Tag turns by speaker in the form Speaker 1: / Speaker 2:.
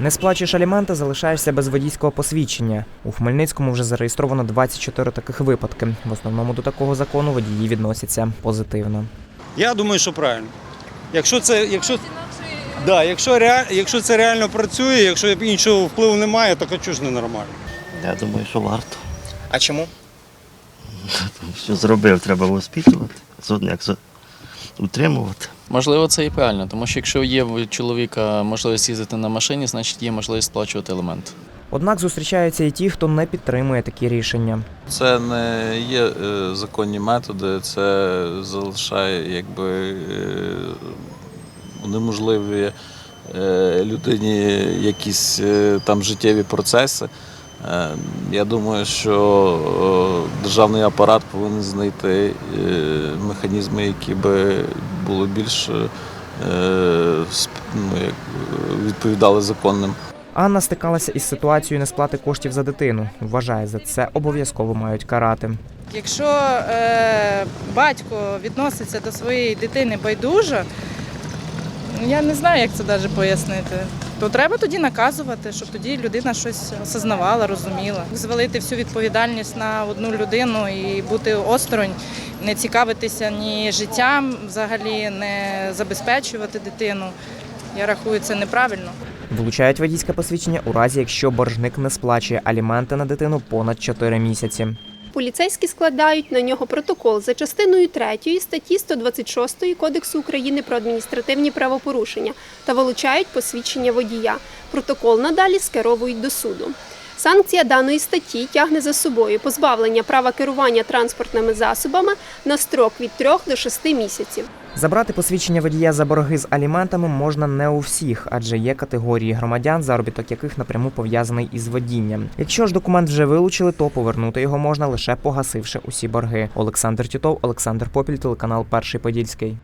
Speaker 1: Не сплачуєш аліменти, залишаєшся без водійського посвідчення. У Хмельницькому вже зареєстровано 24 таких випадки. В основному до такого закону водії відносяться позитивно.
Speaker 2: Я думаю, що правильно. Якщо це, якщо, да, якщо, якщо це реально працює, якщо іншого впливу немає, то чого ж не нормально?
Speaker 3: Я думаю, що варто.
Speaker 1: А чому?
Speaker 3: Що зробив, треба воспитувати, як утримувати.
Speaker 4: Можливо, це і правильно, тому що якщо є в чоловіка можливість їздити на машині, значить є можливість сплачувати елемент.
Speaker 1: Однак зустрічаються і ті, хто не підтримує такі рішення.
Speaker 5: Це не є е, законні методи, це залишає якби е, унеможливлює е, людині якісь е, там життєві процеси. Е, Я думаю, що е, державний апарат повинен знайти е, механізми, які би були більш ну, відповідали законним.
Speaker 1: Анна стикалася із ситуацією несплати коштів за дитину. Вважає, за це обов'язково мають карати.
Speaker 6: Якщо е, батько відноситься до своєї дитини байдуже, я не знаю, як це навіть пояснити. То треба тоді наказувати, щоб тоді людина щось осознавала, розуміла. Звалити всю відповідальність на одну людину і бути осторонь, не цікавитися ні життям, взагалі не забезпечувати дитину. Я рахую, це неправильно.
Speaker 1: Вилучають водійське посвідчення у разі, якщо боржник не сплачує аліменти на дитину понад 4 місяці.
Speaker 7: Поліцейські складають на нього протокол за частиною 3 статті 126 Кодексу України про адміністративні правопорушення та вилучають посвідчення водія. Протокол надалі скеровують до суду. Санкція даної статті тягне за собою позбавлення права керування транспортними засобами на строк від 3 до 6 місяців.
Speaker 1: Забрати посвідчення водія за борги з аліментами можна не у всіх, адже є категорії громадян, заробіток яких напряму пов'язаний із водінням. Якщо ж документ вже вилучили, то повернути його можна лише погасивши усі борги. Олександр Тітов, Олександр Попіль, телеканал Перший Подільський.